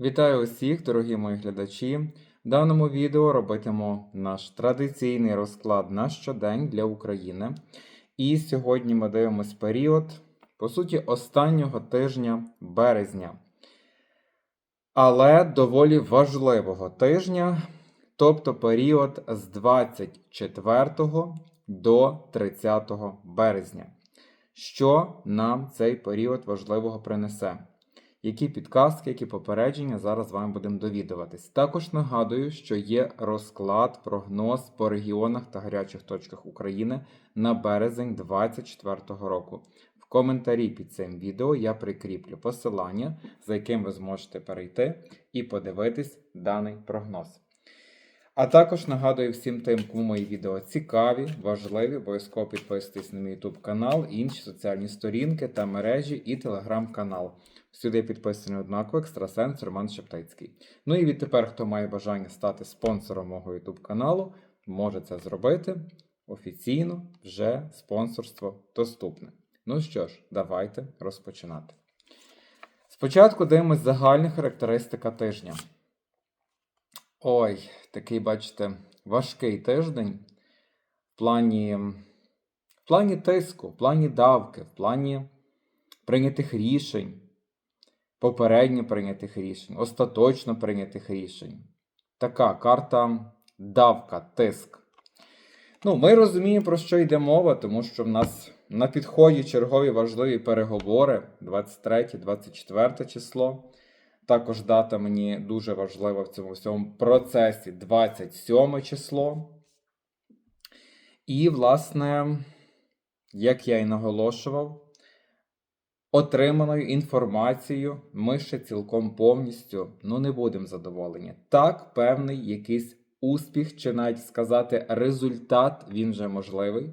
Вітаю усіх, дорогі мої глядачі. В даному відео робитимо наш традиційний розклад на щодень для України. І сьогодні ми дивимось період, по суті, останнього тижня березня. Але доволі важливого тижня, тобто період з 24 до 30 березня. Що нам цей період важливого принесе? Які підказки, які попередження зараз вами будемо довідуватись. Також нагадую, що є розклад, прогноз по регіонах та гарячих точках України на березень 2024 року. В коментарі під цим відео я прикріплю посилання, за яким ви зможете перейти і подивитись даний прогноз. А також нагадую всім тим, кому мої відео цікаві, важливі, обов'язково підписуйтесь на мій YouTube канал, інші соціальні сторінки та мережі і телеграм-канал. Сюди підписаний однаково екстрасенс Роман Шептицький. Ну і відтепер, хто має бажання стати спонсором мого YouTube каналу, може це зробити офіційно, вже спонсорство доступне. Ну що ж, давайте розпочинати. Спочатку дивимось загальна характеристика тижня. Ой, такий, бачите, важкий тиждень в плані, в плані тиску, в плані давки, в плані прийнятих рішень, попередньо прийнятих рішень, остаточно прийнятих рішень. Така карта давка, тиск. Ну, ми розуміємо, про що йде мова, тому що в нас на підході чергові важливі переговори 23-24 число. Також дата мені дуже важлива в цьому всьому процесі 27 число. І, власне, як я і наголошував, отриманою інформацією ми ще цілком повністю ну, не будемо задоволені. Так, певний якийсь успіх, чи навіть сказати результат, він вже можливий,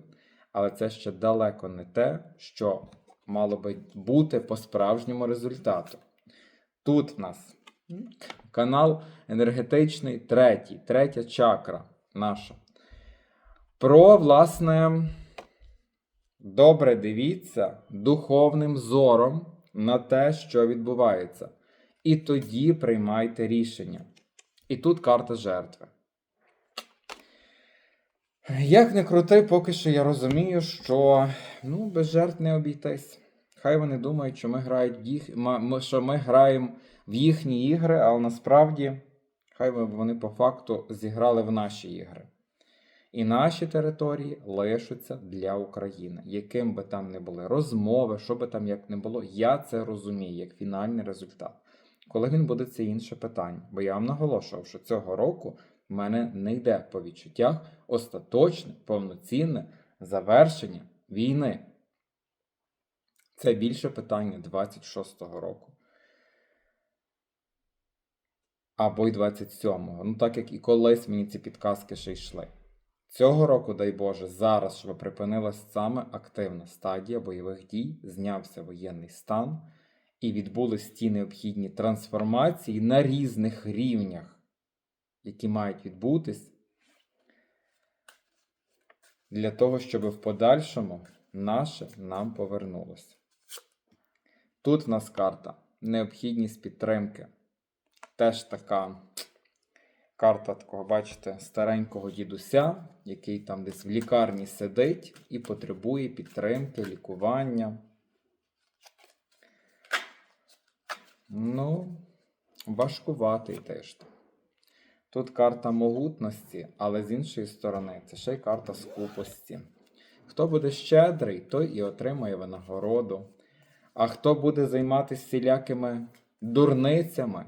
але це ще далеко не те, що мало би бути по справжньому результату. Тут в нас канал енергетичний, третій, третя чакра наша. Про, власне, добре дивіться духовним зором на те, що відбувається. І тоді приймайте рішення. І тут карта жертви. Як не крути, поки що я розумію, що ну, без жертв не обійтись. Хай вони думають, що ми грають їх, що ми граємо в їхні ігри, але насправді хай вони по факту зіграли в наші ігри. І наші території лишаться для України. Яким би там не були розмови, що би там як не було, я це розумію як фінальний результат. Коли він буде, це інше питання. Бо я вам наголошував, що цього року в мене не йде по відчуттях остаточне, повноцінне завершення війни. Це більше питання 26-го року. Або й 27-го. Ну, так як і колись мені ці підказки ще йшли. Цього року, дай Боже, зараз, щоб припинилась саме активна стадія бойових дій, знявся воєнний стан і відбулись ті необхідні трансформації на різних рівнях, які мають відбутись, для того, щоб в подальшому наше нам повернулося. Тут в нас карта необхідність підтримки. Теж така карта такого, бачите, старенького дідуся, який там десь в лікарні сидить і потребує підтримки, лікування. Ну, важкуватий теж. Тут карта могутності, але з іншої сторони, це ще й карта скупості. Хто буде щедрий, той і отримає винагороду. А хто буде займатися всілякими дурницями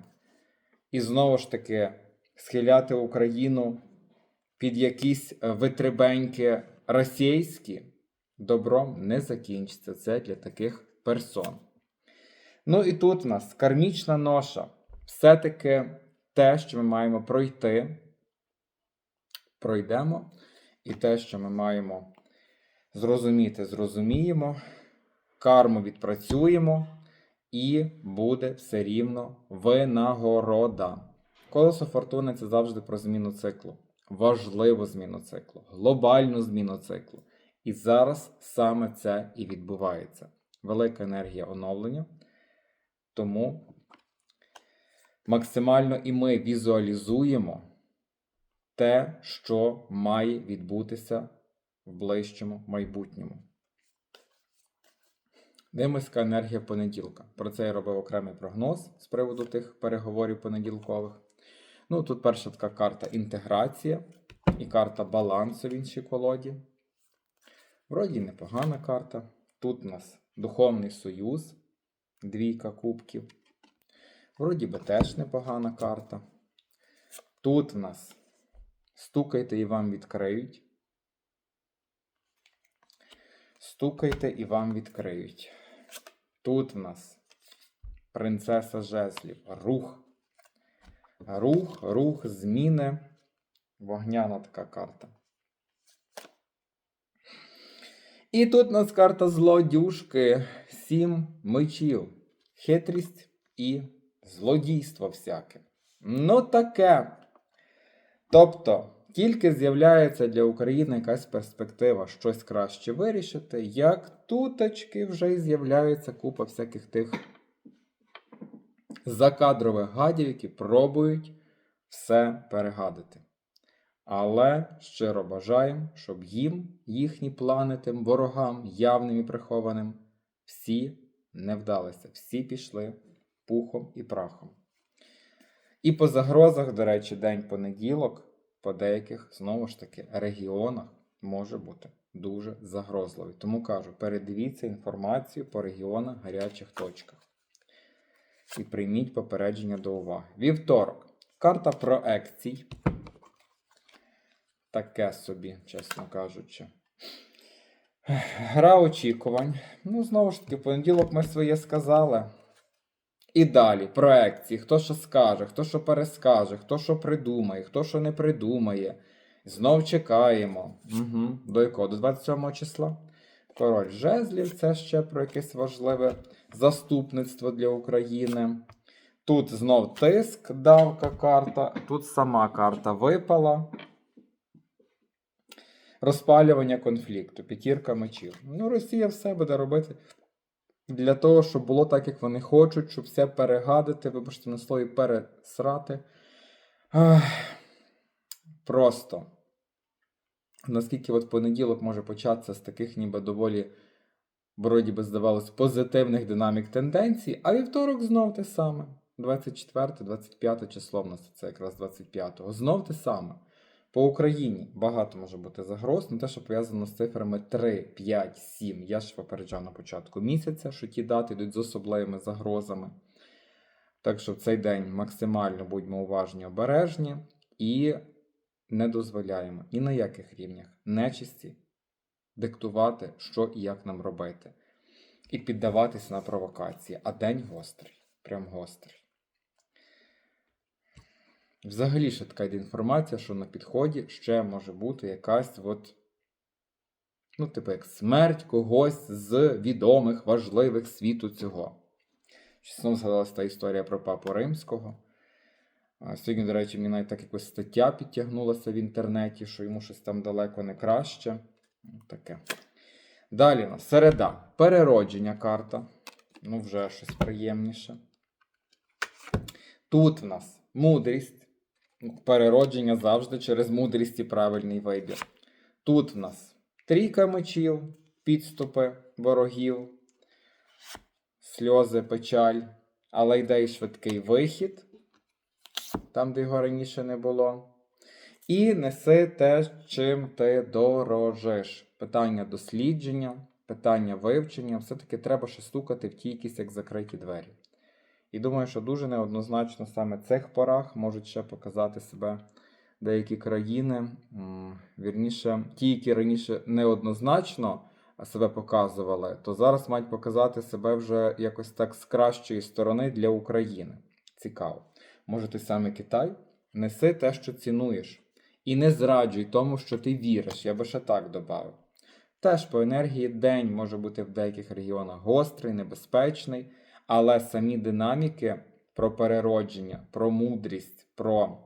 і знову ж таки схиляти Україну під якісь е, витребеньки російські, добром не закінчиться. Це для таких персон. Ну і тут в нас кармічна ноша. Все-таки те, що ми маємо пройти, пройдемо. І те, що ми маємо зрозуміти, зрозуміємо, карму відпрацюємо, і буде все рівно винагорода. Колесо фортуни це завжди про зміну циклу. Важливу зміну циклу, глобальну зміну циклу. І зараз саме це і відбувається. Велика енергія оновлення. Тому максимально і ми візуалізуємо те, що має відбутися в ближчому майбутньому. Димовська енергія понеділка. Про це я робив окремий прогноз з приводу тих переговорів понеділкових. Ну, тут перша така карта інтеграція і карта балансу в іншій колоді. Вроді непогана карта. Тут у нас Духовний Союз, двійка кубків. Вроді би теж непогана карта. Тут в нас стукайте і вам відкриють. Стукайте і вам відкриють. Тут в нас принцеса жезлів. Рух. Рух, рух, зміни. Вогняна така карта. І тут у нас карта злодюшки. Сім мечів. Хитрість і злодійство всяке. Ну таке. Тобто, тільки з'являється для України якась перспектива щось краще вирішити, як туточки вже з'являється купа всяких тих закадрових гадів, які пробують все перегадити. Але щиро бажаємо, щоб їм, їхні плани тим ворогам, явним і прихованим, всі не вдалися, всі пішли пухом і прахом. І по загрозах, до речі, день понеділок по деяких, знову ж таки, регіонах може бути дуже загрозливий. Тому кажу, передивіться інформацію по регіонах гарячих точках. І прийміть попередження до уваги. Вівторок. Карта проекцій. Таке собі, чесно кажучи. Гра очікувань. Ну, знову ж таки, в понеділок ми своє сказали. І далі проекції, хто що скаже, хто що перескаже, хто що придумає, хто що не придумає. Знов чекаємо. Угу. До якого? До 27 числа. Король жезлів це ще про якесь важливе заступництво для України. Тут знов тиск, давка карта, тут сама карта випала. Розпалювання конфлікту, п'ятірка мечів. Ну, Росія все буде робити для того, щоб було так, як вони хочуть, щоб все перегадити, вибачте на слові пересрати. Ах, просто. Наскільки от понеділок може початися з таких, ніби доволі, вроді би, здавалось, позитивних динамік тенденцій, а вівторок знов те саме. 24-25 число в нас це якраз 25-го. Знов те саме. По Україні багато може бути загроз, не те, що пов'язано з цифрами 3, 5, 7. Я ж попереджав на початку місяця, що ті дати йдуть з особливими загрозами. Так що в цей день максимально будьмо уважні, обережні і не дозволяємо ні на яких рівнях нечисті диктувати, що і як нам робити. І піддаватись на провокації. А день гострий, прям гострий. Взагалі ще така інформація, що на підході ще може бути якась от, ну, типу, як смерть когось з відомих, важливих світу цього. Чесно згадалася та історія про папу римського. Сьогодні, до речі, мені навіть так якось стаття підтягнулася в інтернеті, що йому щось там далеко не краще. Таке. Далі у нас середа. Переродження карта. Ну, вже щось приємніше. Тут в нас мудрість. Переродження завжди через мудрість і правильний вибір. Тут в нас трійка мечів, підступи ворогів, сльози, печаль, але йде й швидкий вихід, там, де його раніше не було. І неси те, чим ти дорожиш. Питання дослідження, питання вивчення. Все-таки треба ще стукати в ті якісь як закриті двері. І думаю, що дуже неоднозначно саме цих порах можуть ще показати себе деякі країни. Вірніше, ті, які раніше неоднозначно себе показували, то зараз мають показати себе вже якось так з кращої сторони для України. Цікаво. Може, той самий Китай неси те, що цінуєш. І не зраджуй тому, що ти віриш. Я би ще так додав. Теж по енергії день може бути в деяких регіонах гострий, небезпечний. Але самі динаміки про переродження, про мудрість, про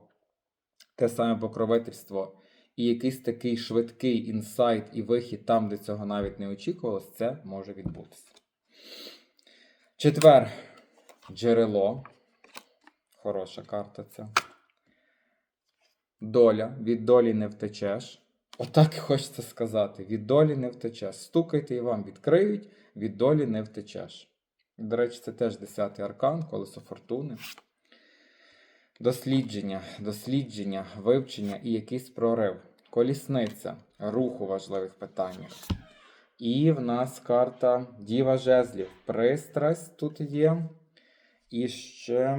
те саме покровительство і якийсь такий швидкий інсайт і вихід там, де цього навіть не очікувалось, це може відбутися. Четвер джерело. Хороша карта ця. Доля. Від долі не втечеш. Отак і хочеться сказати. Від долі не втечеш. Стукайте і вам відкриють, від долі не втечеш. До речі, це теж 10-й аркан, колесо фортуни. Дослідження, дослідження, вивчення і якийсь прорив. Колісниця, рух у важливих питаннях. І в нас карта Діва Жезлів. Пристрасть тут є. І ще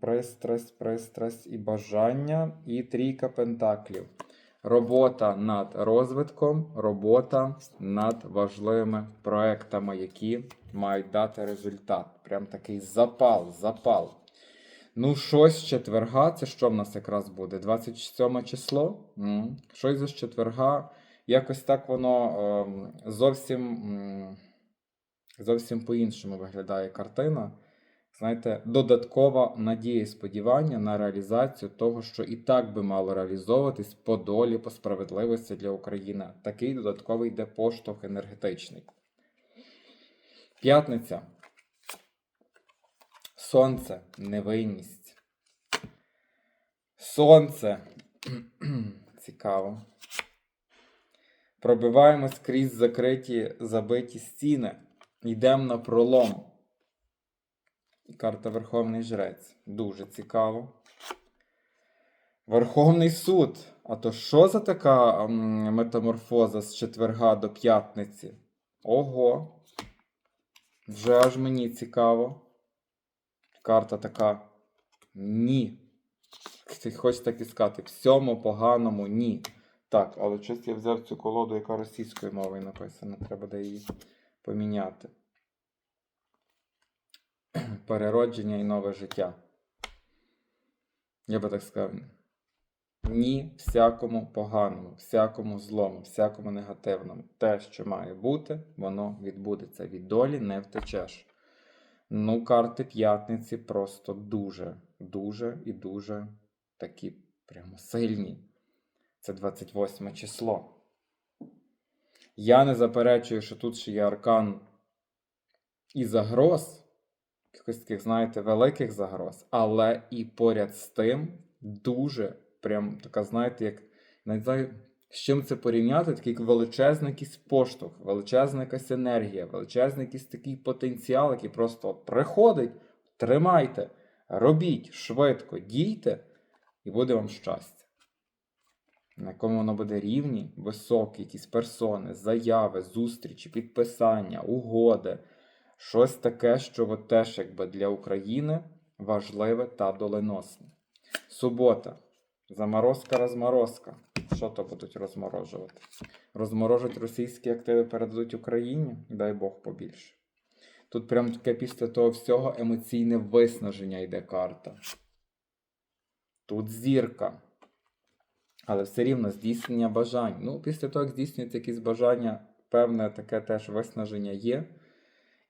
пристрасть, пристрасть і бажання, і трійка пентаклів. Робота над розвитком, робота над важливими проектами, які мають дати результат. Прям такий запал, запал. Ну, щось з четверга, це що в нас якраз буде? 27 число? М, Щось з четверга. Якось так воно ем, зовсім, зовсім по-іншому виглядає картина. Знаєте, додаткова надія і сподівання на реалізацію того, що і так би мало реалізовуватись по долі, по справедливості для України. Такий додатковий йде поштовх енергетичний. П'ятниця. Сонце, невинність. Сонце. Цікаво. Пробиваємось крізь закриті забиті стіни. Йдемо на пролом. Карта Верховний Жрець. Дуже цікаво. Верховний суд. А то що за така метаморфоза з четверга до п'ятниці? Ого. Вже аж мені цікаво. Карта така. Ні. Хочеш так і сказати. Всьому поганому ні. Так, але щось я взяв цю колоду, яка російською мовою написана. Треба де її поміняти. Переродження і нове життя. Я би так сказав. Ні всякому поганому, всякому злому, всякому негативному. Те, що має бути, воно відбудеться. Від долі не втечеш. Ну, карти п'ятниці просто дуже, дуже і дуже такі прямо сильні. Це 28 число. Я не заперечую, що тут ще є аркан і загроз, якихось таких, знаєте, великих загроз, але і поряд з тим дуже прям така, знаєте, як не знаю, з чим це порівняти, такий величезний якийсь поштовх, величезна якась енергія, величезний якийсь такий потенціал, який просто приходить, тримайте, робіть швидко, дійте, і буде вам щастя. На якому воно буде рівні, високі, якісь персони, заяви, зустрічі, підписання, угоди. Щось таке, що от теж якби для України важливе та доленосне. Субота. Заморозка, розморозка. Що то будуть розморожувати? Розморожать російські активи, передадуть Україні, дай Бог побільше. Тут прям таке після того всього емоційне виснаження йде карта. Тут зірка. Але все рівно здійснення бажань. Ну, після того, як здійснюється якісь бажання, певне таке теж виснаження є.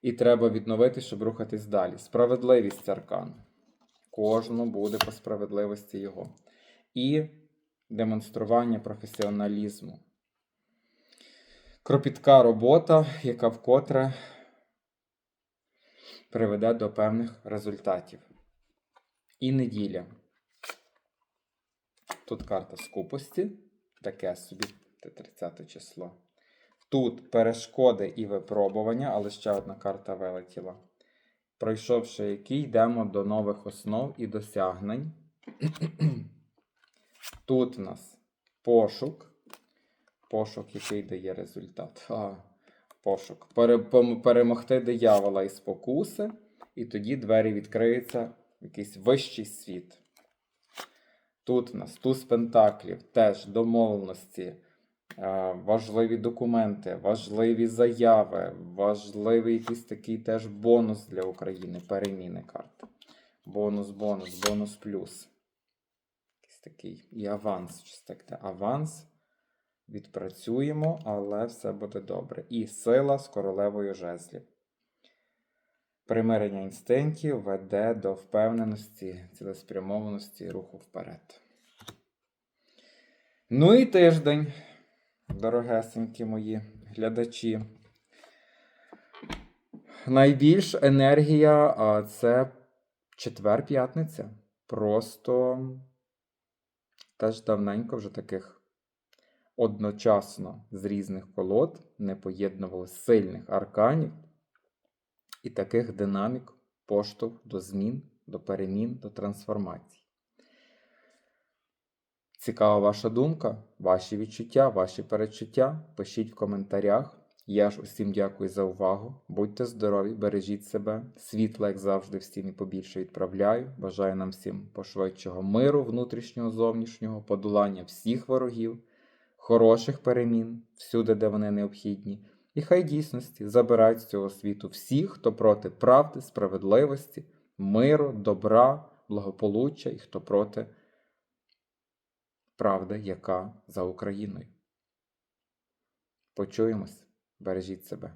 І треба відновити, щоб рухатись далі. Справедливість аркан. Кожному буде по справедливості його. І демонстрування професіоналізму. Кропітка робота, яка вкотре приведе до певних результатів. І неділя. Тут карта скупості, таке собі, це 30 число. Тут перешкоди і випробування, але ще одна карта вилетіла. Пройшовши який, йдемо до нових основ і досягнень. Тут в нас пошук. Пошук, який дає результат. А, пошук. Перемогти диявола і спокуси, і тоді двері відкриються в якийсь вищий світ. Тут в нас туз пентаклів, теж домовленості, важливі документи, важливі заяви, важливий якийсь такий теж бонус для України, переміни карти. Бонус, бонус, бонус плюс. Якийсь такий. І аванс. Таке. Аванс. Відпрацюємо, але все буде добре. І сила з королевою жезлів. Примирення інстинктів веде до впевненості, цілеспрямованості руху вперед. Ну і тиждень, дорогесенькі мої глядачі. Найбільш енергія це Четвер п'ятниця. Просто теж давненько вже таких одночасно з різних колод не поєднували сильних арканів і таких динамік поштовх до змін, до перемін, до трансформацій. Цікава ваша думка, ваші відчуття, ваші перечуття. Пишіть в коментарях. Я ж усім дякую за увагу. Будьте здорові, бережіть себе. Світла, як завжди, всім і побільше відправляю. Бажаю нам всім пошвидшого миру, внутрішнього, зовнішнього, подолання всіх ворогів, хороших перемін всюди, де вони необхідні. І хай дійсності забирають з цього світу всіх, хто проти правди, справедливості, миру, добра, благополуччя і хто проти правди, яка за Україною. Почуємось, бережіть себе.